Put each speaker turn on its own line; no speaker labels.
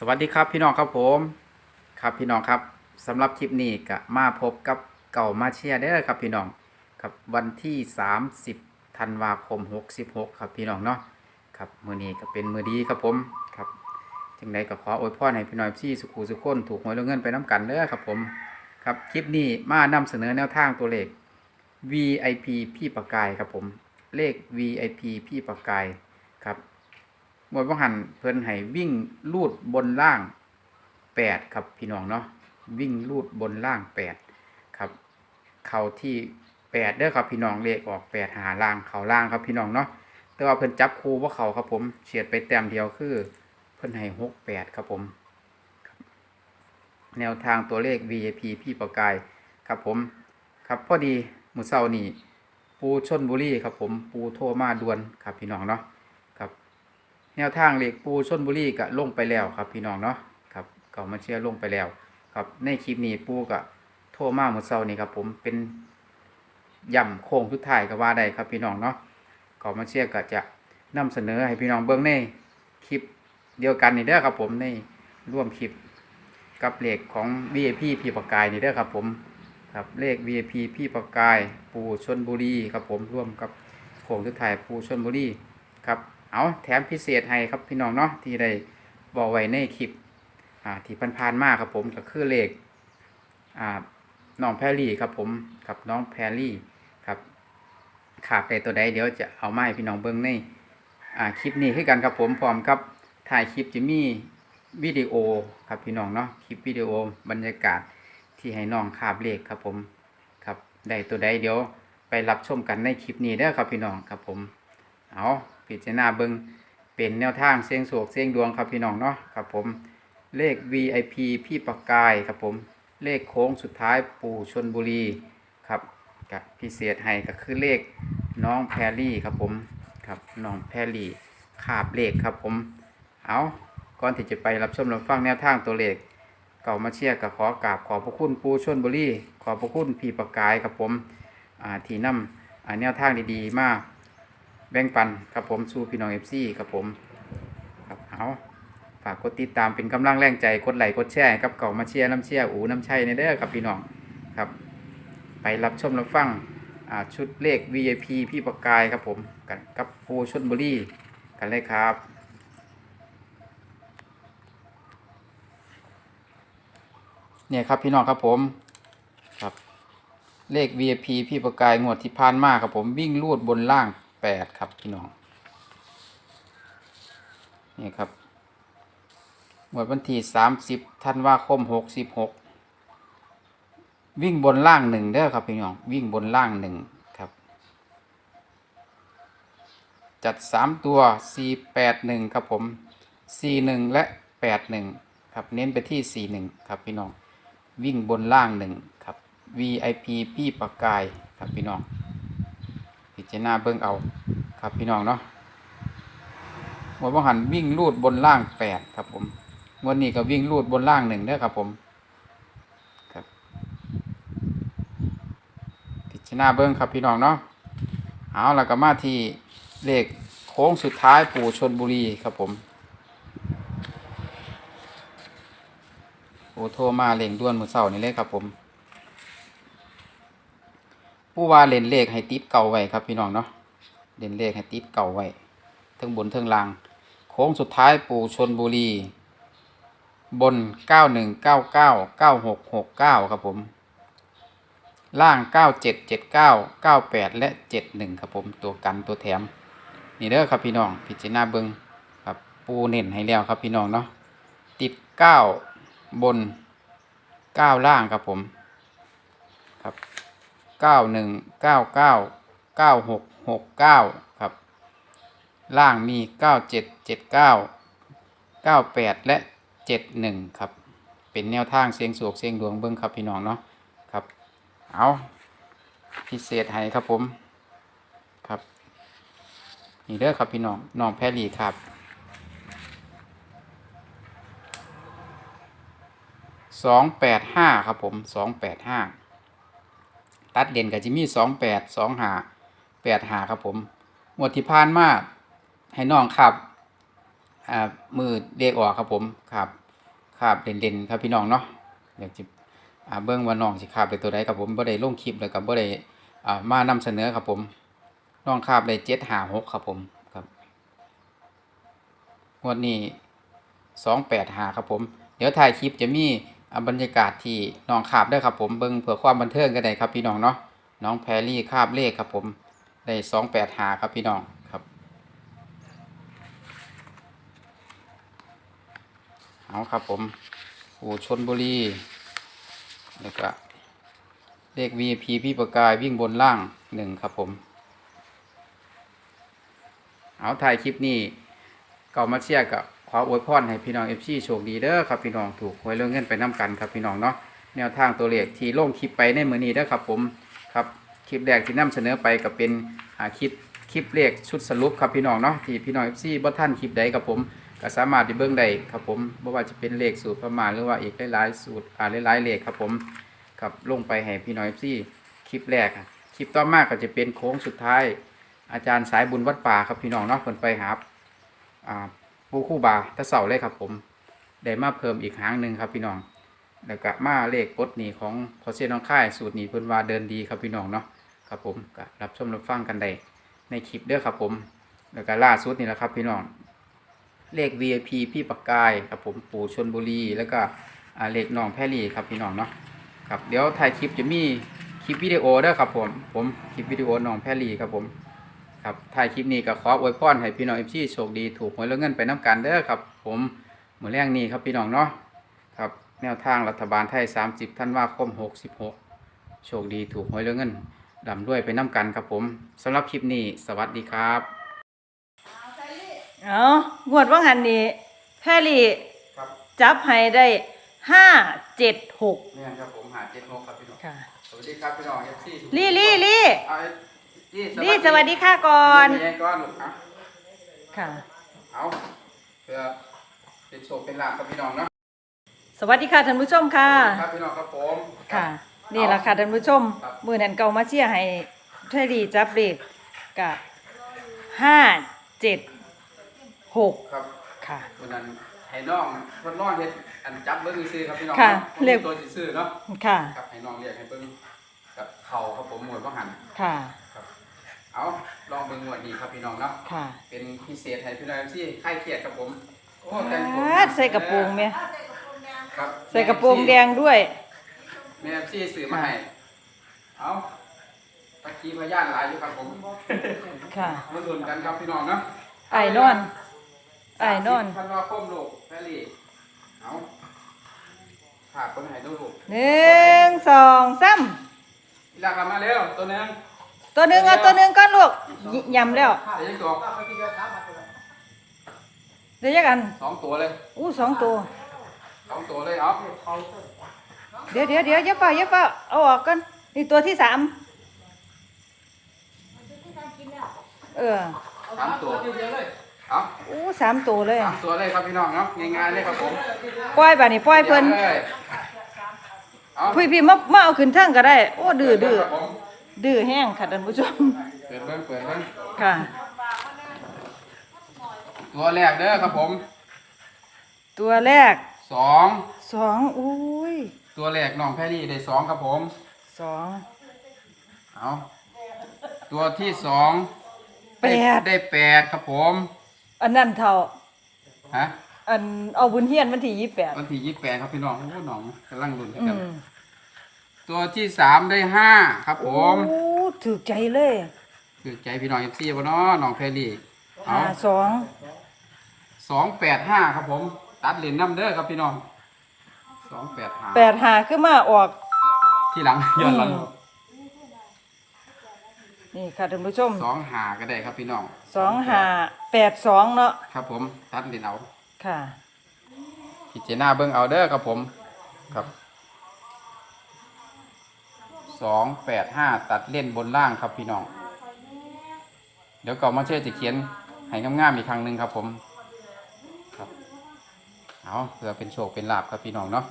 สวัสดีครับพี่น้องครับผมครับพี่น้องครับสำหรับคลิปนี้ก็มาพบกับเก่ามาเชียร์เด้อครับพี่น้องครับวันที่ 30ธันวาคม 66 ครับพี่น้องเนาะครับมือนี้ก็เป็นมือดีครับผมครับจังใดก็ขออวยพรให้พี่น้องที่สุขุสุขคนถูกหวยรวยเงินไปน้ำกันเด้อครับผมครับคลิปนี้มานำเสนอแนวทางตัวเลข VIP พี่ประกายครับผมเลข VIP พี่ประกายครับ หมวดว่หันเพิ่นให้วิ่งลูดบนล่างแปดครับพี่น้องเนาะวิ่งลูดบนล่างแปดครับเข่าที่แปดเด้อครับพี่น้องเลขออกแปดหาล่างเข่าล่างครับพี่น้องเนาะแต่ว่าเพิ่นจับคู่ว่าเขาครับผมเฉียดไปแต้มเดียวคือ เพิ่นให้หกแปดครับผม แนวทางตัวเลข VIP พี่ประกายครับผม ครับพอดีมือเช้านี้ปูชนบุรีครับผมปูโทรมาด่วนครับพี่น้องเนาะ แนวทางเหล็กปูชนบุรีก็ลงไปแล้วครับพี่น้องเนาะครับเก่ามาเชียร์ลงไปแล้ว ครับในคลิปนี้ปูก็โทรมาเมื่อเช้านี้ครับผมเป็นย่ำโค้งทุดท้ายก็ว่าได้ครับพี่น้องเนาะเก่ามาเชียร์ก็จะนำเสนอให้พี่น้องเบิ่งในคลิปเดียวกันนี่เด้อครับผมในร่วมคลิปกับเลขของ VIP พี่ประกายนี่เด้อครับผมครับเลข VIP พี่ประกาย ปูชนบุรีครับผมร่วมกับโค้งทุดท้ายปูชนบุรีครับ เอาแถมพิเศษให้ครับพี่น้องเนาะที่ได้บอกไว้ในคลิปอ่าที่ผ่านๆมากครับผมก็คือเลขอ่าน้องแพรลี่ครับผมกับน้องแพรลี่ครับขาดไปตัวใดเดี๋ยวจะเอามาให้พี่น้องเบิ้งในอ่าคลิปนี้ให้กันครับผมพร้อมครับถ่ายคลิปจะมีวิดีโอครับพี่น้องเนาะคลิปวิดีโอบรรยากาศที่ให้น้องขาบเลขครับผมครับได้ตัวใดเดี๋ยวไปรับชมกันในคลิปนี้เด้ครับพี่น้องครับผม เอาพิจารณาเบิงเป็นแนวทางเสียงโศกเสียงดวงครับพี่น้องเนาะครับผมเลข VIP พี่ประกายครับผมเลขโค้งสุดท้ายปู่ชนบุรีครับกับพิเศษให้ก็คือเลขน้องแพรลี่ครับผมครับน้องแพรลี่ขาบเลขครับผมเอาก่อนที่จะไปรับชมรับฟังแนวทางตัวเลขเก่ามาเชียร์กับขอกราบขอบพระคุณปูชนบุรีขอบพระคุณพี่ประกายครับผมอ่าที่นำอ่าแนวทางดีๆมา แบ่งปันครับผมสู่พี่น้องเอฟซีครับผมครับเอาฝากกดติดตามเป็นกำลังแรงใจกดไลค์กดแชร์ให้กับเก่ามาเชียร์น้ำเชียร์อูน้ำชัยในเด้อครับพี่น้องครับ ไปรับชมรับฟังอ่าชุดเลข VIP พี่ประกายครับผมกันกับปูชนบุรีกันเลยครับเนี่ยครับพี่น้องครับผมครับเลข VIP พี่ประกายงวดที่ผ่านมาครับผมวิ่งลูดบนล่าง แปดครับพี่น้อง นี่ครับงวดวันที่สามสิบธันวาคมหกสิบหกวิ่งบนล่างหนึ่งเด้อครับพี่น้อง วิ่งบนล่างหนึ่งครับ จัดสามตัวสี่แปดหนึ่งครับผมสี่หนึ่งและแปดหนึ่งครับเน้นไปที่สี่หนึ่งครับพี่น้อง วิ่งบนล่างหนึ่งครับ VIP พี่ประกายครับพี่น้อง จารณาเบิ่งเอาครับพี่น้องเนาะหมดว่าหันวิ่งลูดบนล่างแปดครับผมวันนี้ก็วิ่งลูดบนล่างหนึ่งเด้อครับผมครับพิจารณาเบิ่งครับพี่น้องเนาะเอาแล้วก็มาที่เลขโค้งสุดท้ายปู่ชนบุรีครับผมโอ้โทรมาเล่งด่วนมือเสาร์นี่เลยครับผม ผู้ว่าเล่นเลขให้ติดเก่าไว้ครับพี่น้องเนาะเล่นเลขให้ติดเก่าไว้เทิงบนเทิงล่าง โค้งสุดท้ายปู่ชนบุรี บน 9199 9669 ครับผม ล่าง 9779 98 และ 71 ครับผม ตัวกันตัวแถม นี่เด้อครับพี่น้อง พิจารณาเบิงครับปูเน้นให้แล้วครับพี่น้องเนาะติด 9 บน 9 ล่างครับผมครับ เก้าหนึ่งเก้าเก้าเก้าหกหกเก้าครับ ล่างมีเก้าเจ็ดเจ็ดเก้าเก้าแปดและเจ็ดหนึ่งครับ เป็นแนวทางเสียงสวกเสียงดวงเบิ้งครับพี่น้องเนาะครับ เอาพิเศษให้ครับผมครับนี่เด้อครับพี่น้องน้องแพรลีครับสองแปดห้าครับผมสองแปดห้า ตัดเด่นกับจิมี่สองแปดสองหาแปดหาครับผมงวดที่ผ่านมาให้น้องขับอ่ามือเด็กออกครับผมครับคาบเด่นๆครับพี่น้องเนาะอยากจะอ่าเบิ่งว่าน้องสิคาบได้ตัวใดครับผมบ่ได้ลงคลิปแล้วก็บ่ได้อ่ามานำเสนอครับผมน้องคาบได้756ครับผมครับงวดนี้285ครับผม เดี๋ยวถ่ายคลิปจะมี บรรยากาศที่น้องคาบได้ครับผมเบิ่งเพื่อความบันเทิงก็ได้ครับพี่น้องเนาะน้องแพรรี่คาบเลขครับผมได้285ครับพี่น้องครับเอาครับผมอู่ชนบุรีแล้วก็เลข VIP พี่ประกายวิ่งบนล่างหนึ่งครับผม เอาถ่ายคลิปนี้เก่ามาเชียร์กับ ขออวยพรให้พี่น้องเอฟซีโชคดีเด้อครับพี่น้องถูกหวยเรื่องเงินไปน้ำกันครับพี่น้องเนาะแนวทางตัวเลขที่ลงคลิปไปในมือนี้เด้อครับผมครับคลิปแรกที่นำเสนอไปก็เป็นคลิปคลิปเลขชุดสรุปครับพี่น้องเนาะที่พี่น้องเอฟซีบ่ท่านคลิปใดครับผมก็สามารถไปเบิ่งได้ครับผมบ่ว่าจะเป็นเลขสูตรประมาณหรือว่าอีกหลายๆสูตรอ่าหลายๆเลขครับผมครับลงไปให้พี่น้อยซี่คลิปแรกคลิปต่อมาก็จะเป็นโค้งสุดท้าย อาจารย์สายบุญวัดป่าครับพี่น้องเนาะเพิ่นไปหาอ่า ปูคู่บาตะเสาเลยครับผมได้มาเพิ่มอีกหางหนึ่งครับพี่น้องแล้วก็มาเลขปลดหนีของพอเซียน้องค่ายสูตรหนีเพิ่นว่าเดินดีครับพี่น้องเนาะครับผมก็รับชมรับฟังกันได้ในคลิปเด้อครับผม แล้วก็ล่าสุดนี่แหละครับพี่น้องเลข VIP พี่ปักกายครับผมปู่ชนบุรี แล้วก็เลขน้องแพรี่ครับพี่น้องเนาะครับเดี๋ยวถ่ายคลิปจะมีคลิปวิดีโอเด้อครับผมผมคลิปวิดีโอน้องแพรรี่ครับผม ครับถ่ายคลิปนี้ก็ขออวยพรให้พี่น้องเอฟซีโชคดีถูกหวยแล้วเงินไปน้ำกันเด้อครับ ผมเหมือนแรงนี้ครับพี่น้องเนาะครับแนวทางรัฐบาลไทย 30ธันวาคม66 โชคดีถูกหวยแล้วเงินดำด้วยไปน้ำกันครับผมสำหรับคลิปนี้สวัสดีครับ
เอางวดว่างันนี้แพรรี่
ครับ
จับให้ได้ห้าเจ็ดหก
เนี่ยครับผมหาเจ็ดโมครับพี่น้อง
ค่ะ
สวัสดีครับพี่น้องเอฟซี
ลี่ลี่ลี่
เอา ลี่
ลี่สวัสดีค่ะก่อน
เย็นก่อนลูกอะ
ค่ะ
เอาเพื่อเป็นโชคเป็นลาภครับพี่น้องเนาะ
สวัสดีค่ะท่านผู้ชมค่ะ
ครับพี่น้องครับผม
ค่ะ นี่แหละค่ะท่านผู้ชม
ครับ
มือนันเก่ามาเชียร์ให้แพรรี่จับเลขกับห้าเจ็ดหก
ครับ
ค่ะ
วันนั้นให้น้องทดลองเฮ็ดอันจับเบิ้งซื้อครับพี่น้อง
ค่ะ
ผม
เรียก
ตัวซื้อเนาะ
ค่ะ
ครับให้น้องเรียกให้เบิ้งกับเข่าครับผมหมวดว่าหัน
ค่ะ
ครับ เอาลองเบิ้งหมวดนี้ครับพี่น้องเนาะ
ค่ะ
เป็นพิเศษให้พี่น้องที่ใครเครียดครับผมโอ้แต่งตัว
อ่าใส่กระโปรงไหม
ครับ
ใส่กระโปรงแดงด้วย
แม่ซี่ซื้อมาให้เอาตะกี้พยานหลายอยู่ครับผม
ค่ะ
มาดุนกันครับพี่น้องเนาะ
ไอ้นอนไอ้นอน
พันว่าคมลูกแพรรี่เอาขาดคนไหนดูลูก
หนึ่งสองสาม
อีลากลับมาเร็วตัวหนึง
ตัวหนึ่งเอาตัวหนึ่งก้อนลูกยยำแล้ว
เดี๋ยวยังตัว
เดี๋ยวยังกัน
สองตัวเลย
อู้สองตัว
สองตัวเลยเอา
เดี๋ยวเดี๋ยวเดี๋ยวอย่าเป่าอย่าเป่าเอาออกกันนี่ตัวที่สามเออ
สามตัวเอา
อู้สามตัวเลย
สามตัวเลยครับพี่น้องเนาะง่ายๆเลยครับผม
ปล่อยบ่านี่ปล่อยเพิ่น
เลยเอา
พี่พี่มามาเอาขึ้นเทิงก็ได้ โอ้ดื้อดื้อ
ครับผม
ดื้อแห้งค่ะท่านผู้ชม
เปิดเบิ้งเปิดเบิ้ง
ค่ะ
ตัวแรกเด้อครับผม
ตัวแรก
สอง
สองอุ้ย
ตัวแรกน้องแพรรี่ได้สองครับผม
สอง
เอาตัวที่สอง
แปด
ได้แปดครับผม
อันนั้นเท่า
ฮะ
อันเอาบุญเฮียนวันที่ยี่แปด
วันที่ยี่แปดครับพี่น้องโอ้น้องกำลังลุ้น
อื
กัน
ม
ตัวที่สามได้ห้าครับผม
โอ้ถูกใจเลย
คือใจพี่น้องเอฟซีบ่เนาะน้องแพรรี่เอา
ห้าสอง
สองแปดห้าครับผม ตัดเหรียญน้ำเด้อครับพี่น้องสองแปดห้า
แปดหาขึ้นมาออก
ที่หลัง ย้อนหลัง
อืมนี่ค่ะท่านผู้ชม
สองหาก็ได้ครับพี่น้อง
สองหาแปดสองเนาะ
ครับผม ตัดเหรียญเอา
ค่ะ
พิจารณาเบิ่งเอาเด้อครับผม ครับ สองแปดห้าตัดเล่นบนล่างครับพี่น้อง เดี๋ยวก่อนมาเชื่อจะเขียนให้ง่ามๆอีกครั้งหนึ่งครับผม ครับ เอาเพื่อเป็นโชคเป็นลาบครับพี่น้องเนาะ